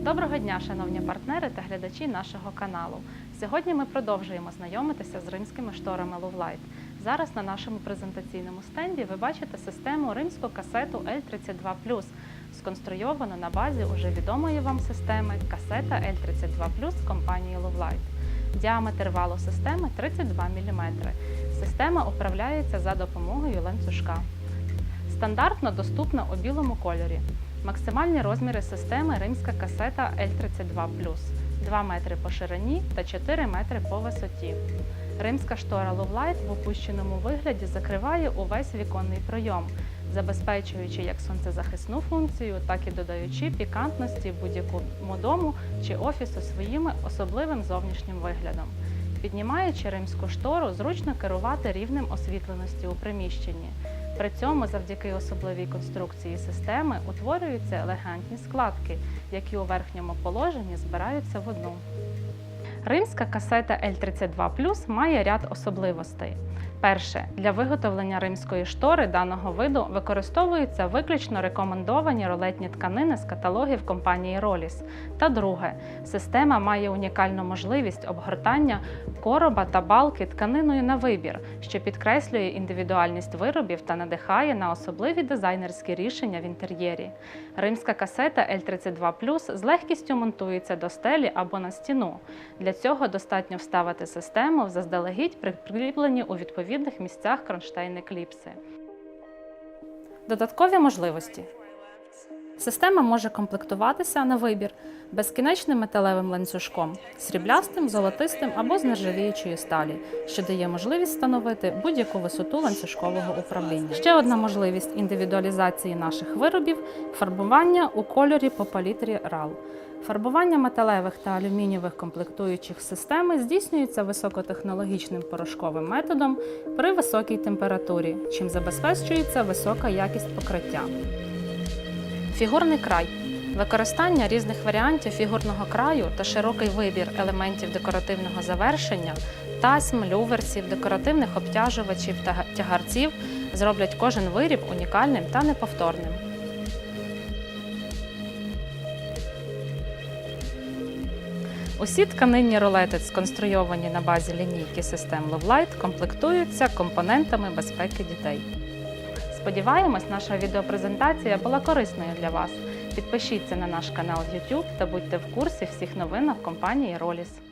Доброго дня, шановні партнери та глядачі нашого каналу. Сьогодні ми продовжуємо знайомитися з римськими шторами Lovelight. Зараз на нашому презентаційному стенді ви бачите систему римську касету L32+, сконструйовану на базі уже відомої вам системи касета L32+, компанії Lovelight. Діаметр валу системи 32 мм. Система управляється за допомогою ланцюжка. Стандартно доступна у білому кольорі. Максимальні розміри системи римська касета L32+, 2 метри по ширині та 4 метри по висоті. Римська штора Lovelight в опущеному вигляді закриває увесь віконний пройом, забезпечуючи як сонцезахисну функцію, так і додаючи пікантності будь-якому дому чи офісу своїм особливим зовнішнім виглядом. Піднімаючи римську штору, зручно керувати рівнем освітленості у приміщенні. При цьому, завдяки особливій конструкції системи, утворюються елегантні складки, які у верхньому положенні збираються в одну. Римська касета L32 має ряд особливостей. Перше, для виготовлення римської штори даного виду використовуються виключно рекомендовані ролетні тканини з каталогів компанії Rolis. Та друге, система має унікальну можливість обгортання короба та балки тканиною на вибір, що підкреслює індивідуальність виробів та надихає на особливі дизайнерські рішення в інтер'єрі. Римська касета L32 з легкістю монтується до стелі або на стіну. Для цього достатньо вставити систему в заздалегідь прикріплені у відповідних місцях кронштейн екліпси. Додаткові можливості. Система може комплектуватися на вибір безкінечним металевим ланцюжком, сріблястим, золотистим або з нержавіючої сталі, що дає можливість встановити будь-яку висоту ланцюжкового управління. Ще одна можливість індивідуалізації наших виробів фарбування у кольорі по палітрі RAL. Фарбування металевих та алюмінієвих комплектуючих системи здійснюється високотехнологічним порошковим методом при високій температурі, чим забезпечується висока якість покриття. Фігурний край. Використання різних варіантів фігурного краю та широкий вибір елементів декоративного завершення, тасьм, люверсів, декоративних обтяжувачів та тягарців зроблять кожен виріб унікальним та неповторним. Усі тканинні ролети, сконструйовані на базі лінійки систем Lovelight, комплектуються компонентами безпеки дітей. Сподіваємось, наша відеопрезентація була корисною для вас. Підпишіться на наш канал YouTube та будьте в курсі всіх новинок компанії Rolis.